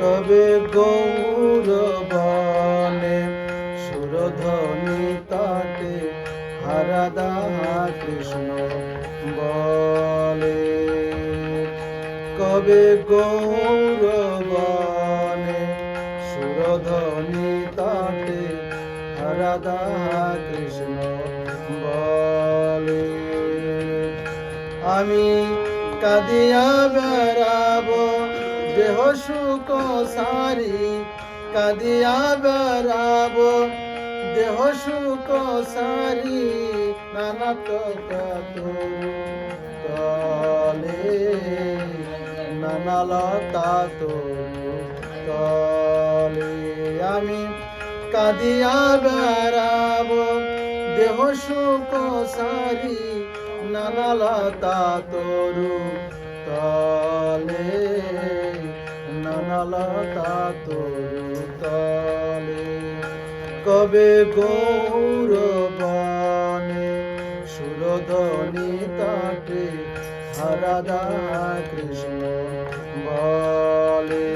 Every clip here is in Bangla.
কবে গৌরবনে সুরধ্বনি তাতে হারাদা কৃষ্ণ বলে? কবে গৌরবনে সুরধ্বনি তাতে হারাদা কৃষ্ণ বলে? আমি কাদিয়া বেড়াবো দেহ সুখ সারি কাদিয়া বেড়াবো। দেহ সুখ সারি নানা তো তলে, নানা লতা তরু তলে। আমি কাদিয়া বেড়াবো। দেহ সুখ সারি নানা লতা তরু। লতা তরু তলে কবে গৌরবনে সুরধনি তাটে হরদা কৃষ্ণ বলে।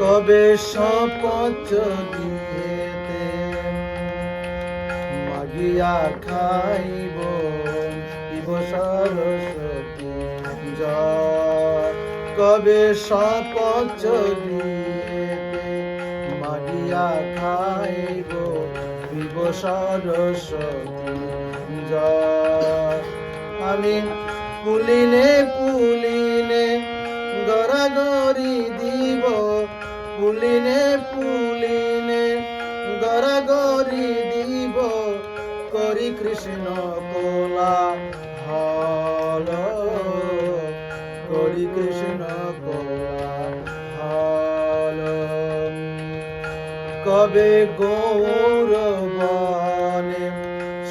কবে সপচ দিয়েতে মাগিয়া খাইব ইব সরস্বতী জয় কবে সপচ দিয়েতে মাগিয়া খাইব ইব সরস্বতী জয় আমি পুলিনে পুলিনে গড়াগড়ি দিব পুলিনে পুলিনে গড়াগড়ি করি কৃষ্ণ কোলা হল করি কৃষ্ণ হল কবে গৌরবনে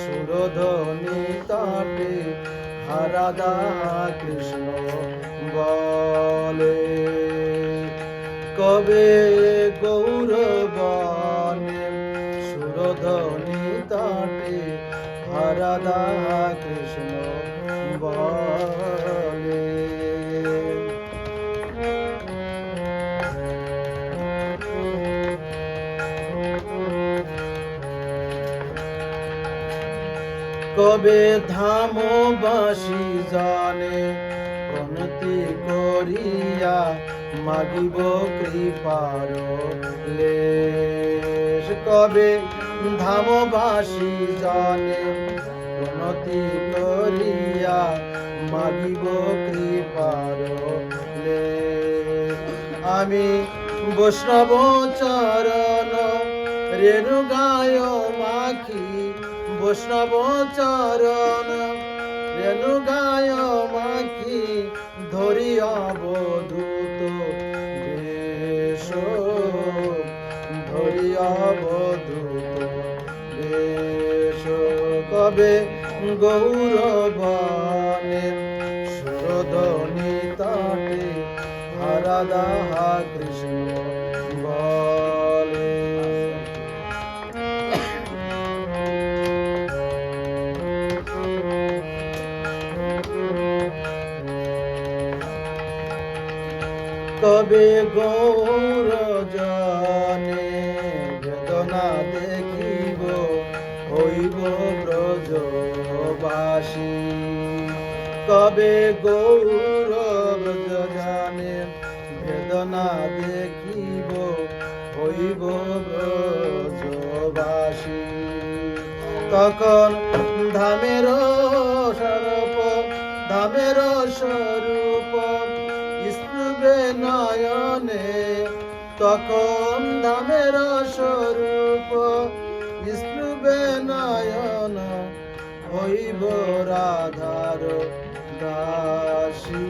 সুরধনি তাটে হারাদা কৃষ্ণ বলে। কবে গৌরবনে সুরধনি হারাদা কৃষ্ণ বলে। কবে ধামবাসী জানে প্রণতি করিয়া মাগিব কৃপার লেশ। কবে ধামবাসী জানে প্রণতি করিয়া মাগিব কৃপার আমি বৈষ্ণব চরণ রেণু গায় মাখি, বৈষ্ণব চরণ রেণু গায় মাখি ধরি অবধূত কবে গৌরবনে। সুরধনি তাটে হরদা কৃষ্ণ কবে গৌর জনে ব্রজবাসী কবে গৌরব জানে বেদনা দেখিব, হইব ব্রজবাসী। তখন ধামের স্বরূপ ধামের স্বরূপ স্পৃবে নয়নে। তখন ধামের স্বরূপ হইব রাধার দাসী,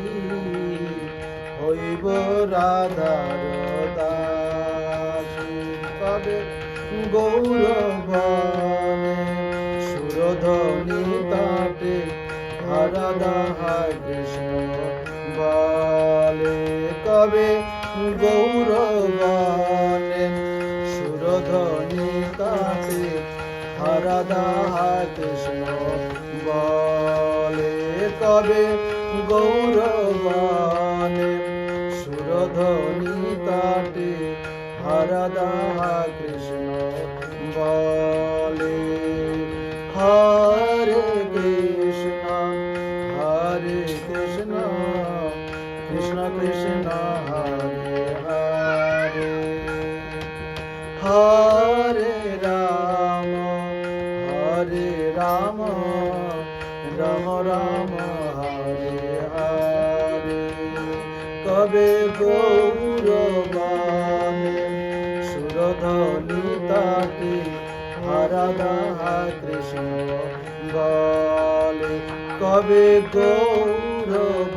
হইব রাধার দাসী। কবে গৌরবনে সুরধনি তাটে হরদা কৃষ্ণ বলে। কবে গৌরবনে সুরধনি তাতে রাধা কৃষ্ণ কবে গৌরবানে সুরধ্বনি কাটে হরদা কৃষ্ণ বলে, হরে কৃষ্ণ হরে কৃষ্ণ কৃষ্ণ কৃষ্ণ, হরে হরে হরে রাম হরে রাম। রাম হরে হরে। কবে গৌরবানে সুরধনি তাকে হরদা কৃষ্ণ বলে। কবে গৌরবানে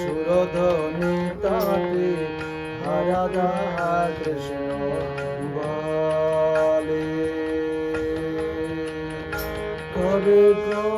সুরধনি তাকে হরদা কৃষ্ণ কবে গৌরবানে